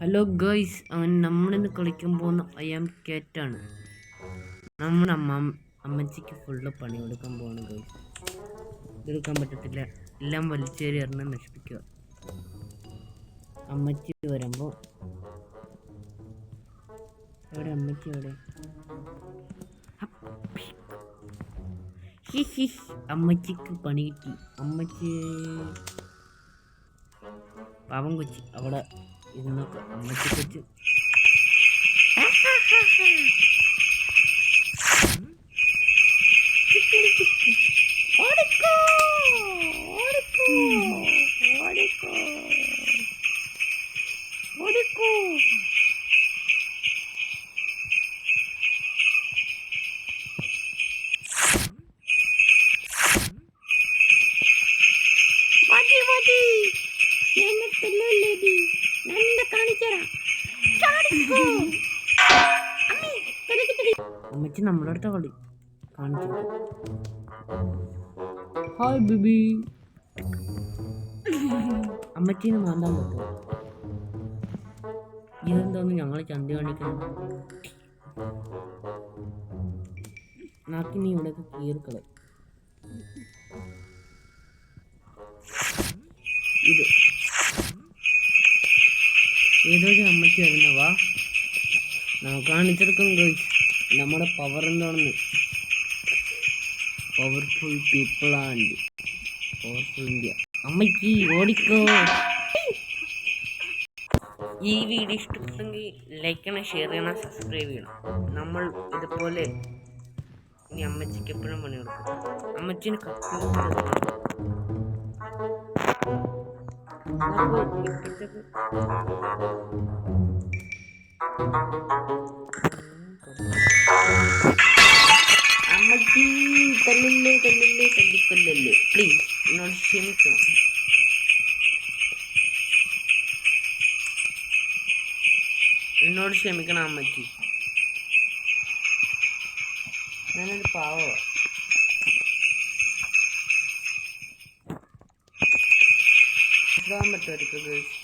Hello guys അവൻ നമ്മളിന്ന് കളിക്കാൻ പോകുന്ന ആം ആണ്. നമ്മുടെ അമ്മ അമ്മച്ചിക്ക് ഫുള്ള് പണി കൊടുക്കാൻ പോവാണ് ഗൈസ് എടുക്കാൻ പറ്റത്തില്ല. എല്ലാം വലിച്ചേരി എറിഞ്ഞ് നശിപ്പിക്കുക അമ്മച്ചി വരുമ്പോൾ എവിടെ അമ്മച്ചി എവിടെ? അമ്മച്ചിക്ക് പണി കിട്ടി. അമ്മച്ചി പാവം കൊച്ചി. അവിടെ ഇരുന്നൊക്കെ അമ്മച്ചി കൊച്ചു. Buddy, ഓടിക്കോ എന്നെ തെല്ലുള്ളേടി നല്ല കാണിച്ചരാ. ചാടിക്കോ. അമ്മി തെളിക്ക് അമ്മച്ചി നമ്മുടെ അടുത്ത കളി. കാണിച്ചു. ഹായ് ബിബി അമ്മച്ചീനെ മാന്താൻ പറ്റുമോ? ഇതെന്തോന്ന് ഞങ്ങളെ ചന്തി കാണിക്കണം നാക്കി നീ ഇവിടെയൊക്കെ കീറിക്കളെ ഏതൊരു അമ്മയ്ക്ക് വരുന്നവാ നമുക്ക് കാണിച്ചെടുക്കും ഗൈസ് നമ്മുടെ പവർ എന്താണെന്ന്. Powerful people and powerful India അമ്മയ്ക്ക് ഓടിക്കോ. ഈ വീഡിയോ ഇഷ്ടപ്പെട്ടെങ്കിൽ ലൈക്ക് ചെയ്യണം ഷെയർ ചെയ്യണം സബ്സ്ക്രൈബ് ചെയ്യണം. നമ്മൾ ഇതുപോലെ ഇനി അമ്മച്ചിക്ക് എപ്പോഴും പണി കൊടുക്കും. അമ്മച്ചിന് കത്തി അമ്മച്ചി തല്ലില്ലേ തല്ലില്ലേ തല്ലിക്കൊല്ലല്ലേ. പ്ലീസ് എന്നോട് ക്ഷമിക്കണം. എന്നോട് ക്ഷമിക്കണം അമ്മച്ചി. ഞാനൊരു പാവ മനസ്സിലാവാൻ പറ്റുമായിരിക്കും ഗേൾസ്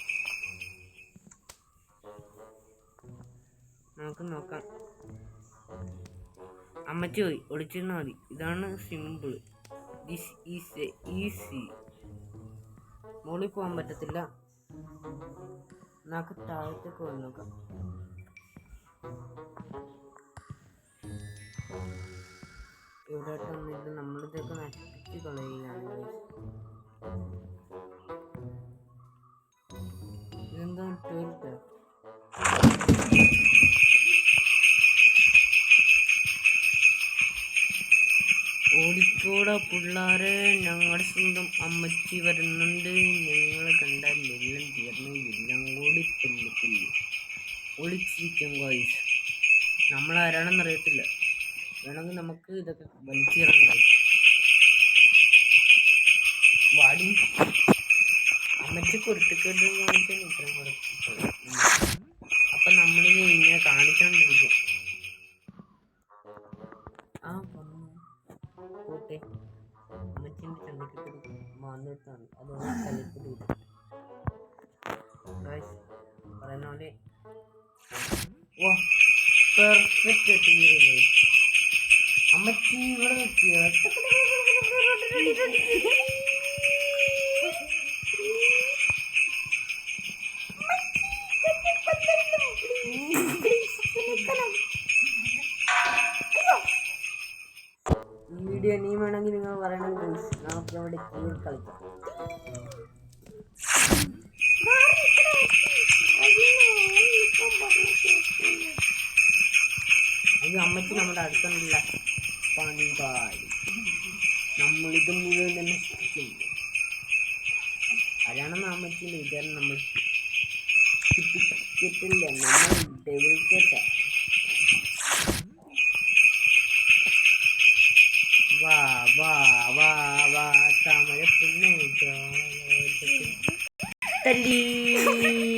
നമുക്ക് നോക്കാം. അമ്മച്ചി പോയി. ഒളിച്ചിരുന്നാൽ മതി. ഇതാണ് simple this is a easy മുകളിൽ പോകാൻ പറ്റത്തില്ല. നമുക്ക് താഴത്തേക്ക് പോയി നോക്കാം. ഇവിടെ നമ്മളിതൊക്കെ നശിപ്പിച്ച് കളയുകയാണ് ഇതെന്താണ് ടോയ്ലറ്റ് ഓടിക്കോടാ പിള്ളാരെ ഞങ്ങളുടെ സ്വന്തം അമ്മച്ചി വരുന്നുണ്ട്. ഞങ്ങൾ കണ്ടാൽ എല്ലാം തീർന്നു എല്ലാം കൂടി പുല്ല് ഒളിച്ചിരിക്കും നമ്മൾ ആരാണെന്ന് അറിയത്തില്ല വേണമെങ്കിൽ നമുക്ക് ഇതൊക്കെ വലിച്ചിറങ്ങി വാടി. കുരുത്തിക്കേട്ട് കാണിച്ചാൽ ഇത്രയും കൊടുത്തിട്ടുള്ളത് അപ്പം നമ്മളിനി ഇങ്ങനെ കാണിച്ചോണ്ടിരിക്കും. ആ വന്നു പോട്ടെ. അമ്മച്ചിന്റെ ചണ്ടിക്കിട്ട് മാന്നിട്ടാണ് അതുകൊണ്ട് തലക്കിട്ട് പറയുന്ന പോലെ ഓ പെർഫെക്റ്റ് എത്തിയിരുന്നു അമ്മച്ചി ഇവിടെ എത്തിയോ വീഡിയോ നീ വേണമെങ്കിൽ നിങ്ങൾ പറയണം ഗൈസ് നമുക്ക് അവിടെ കളിക്കാം. അത് അമ്മയ്ക്ക് നമ്മുടെ അടുത്തുള്ള പണിപാടി നമ്മളിത് മുഴുവൻ തന്നെ നശിപ്പിക്കുന്നു അതാണെന്ന് അമ്മച്ചിന്റെ വിചാരം നമ്മൾ കിട്ടില്ല നമ്മൾ ഡെവിൾ 等你。